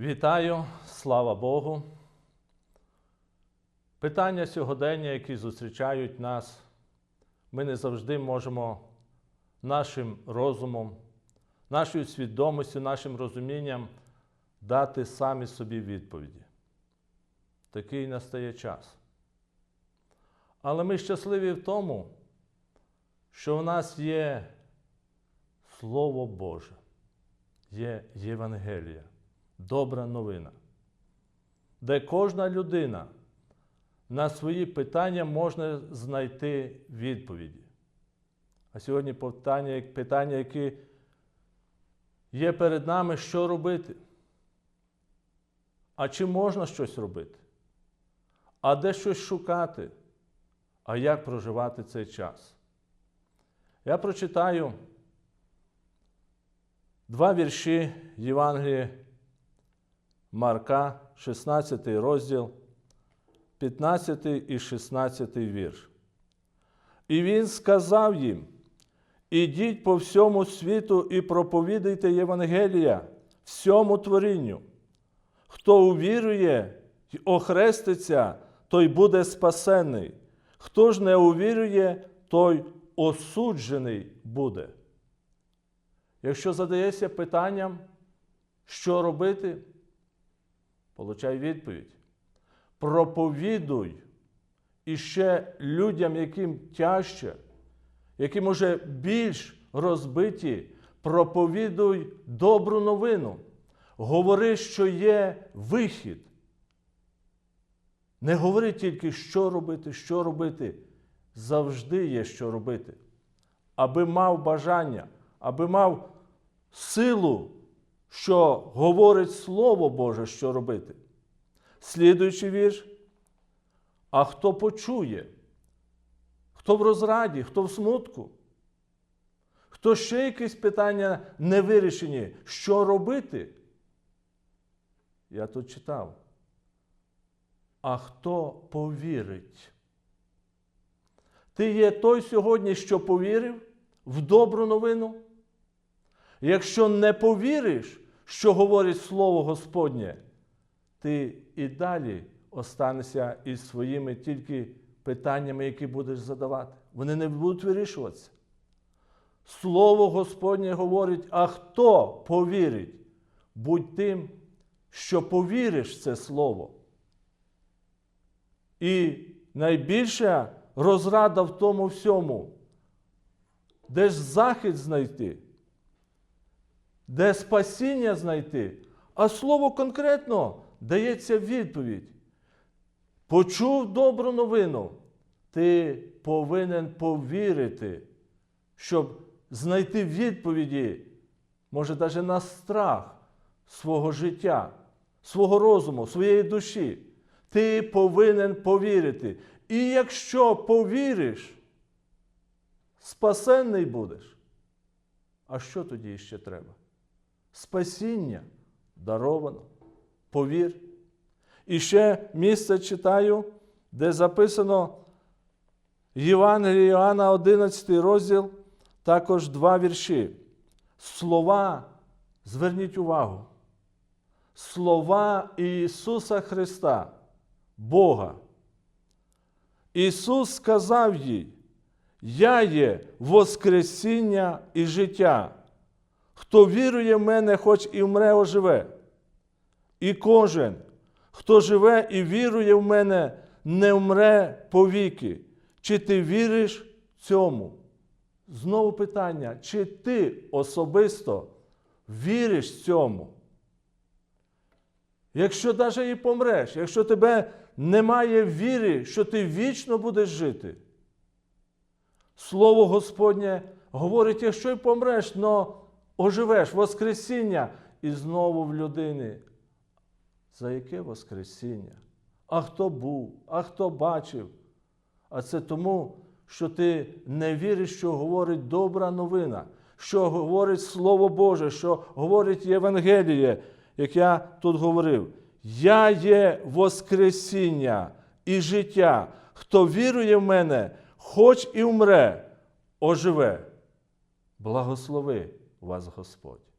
Вітаю, слава Богу. Питання сьогодення, які зустрічають нас, ми не завжди можемо нашим розумом, нашою свідомістю, нашим розумінням дати самі собі відповіді. Такий настає час. Але ми щасливі в тому, що в нас є Слово Боже, є Євангелія, добра новина, де кожна людина на свої питання може знайти відповіді. А сьогодні питання, питання, які є перед нами, що робити? А чи можна щось робити? А де щось шукати? А як проживати цей час? Я прочитаю два вірші Євангелія Марка, 16 розділ, 15 і 16 вірш. І він сказав їм: Ідіть по всьому світу і проповідуйте Євангелія всьому творінню. Хто увірує й охреститься, той буде спасений. Хто ж не увірує, той осуджений буде. Якщо задаєшся питанням, що робити, получай відповідь. Проповідуй іще людям, яким тяжче, які, може, більш розбиті, проповідуй добру новину. Говори, що є вихід. Не говори тільки, що робити, що робити. Завжди є що робити. Аби мав бажання, аби мав силу, що говорить Слово Боже, що робити. Слідуючий вірш. А хто почує? Хто в розраді, хто в смутку? Хто ще якісь питання не вирішені, що робити? Я тут читав. А хто повірить? Ти є той сьогодні, що повірив в добру новину? Якщо не повіриш, що говорить Слово Господнє, ти і далі останешся із своїми тільки питаннями, які будеш задавати. Вони не будуть вирішуватися. Слово Господнє говорить, а хто повірить? Будь тим, що повіриш це слово. І найбільша розрада в тому всьому, де ж захист знайти, де спасіння знайти, а слово конкретно дається відповідь. Почув добру новину, ти повинен повірити, щоб знайти відповіді, може, навіть на страх свого життя, свого розуму, своєї душі. Ти повинен повірити. І якщо повіриш, спасенний будеш. А що тоді ще треба? Спасіння даровано. Повір. І ще місце читаю, де записано Євангелія Іоанна, 11 розділ, також два вірші. Слова, зверніть увагу, слова Ісуса Христа, Бога. Ісус сказав їй, Я є Воскресіння і життя. Хто вірує в мене, хоч і вмре, оживе. І кожен, хто живе і вірує в мене, не вмре повіки. Чи ти віриш цьому? Знову питання, чи ти особисто віриш цьому? Якщо навіть і помреш, якщо тебе немає віри, що ти вічно будеш жити, Слово Господнє говорить, якщо й помреш, но оживеш Воскресіння і знову в людини. За яке Воскресіння? А хто був, а хто бачив? А це тому, що ти не віриш, що говорить добра новина, що говорить Слово Боже, що говорить Євангеліє, як я тут говорив. Я є Воскресіння і життя. Хто вірує в мене, хоч і вмре, оживе. Благослови вас Господь.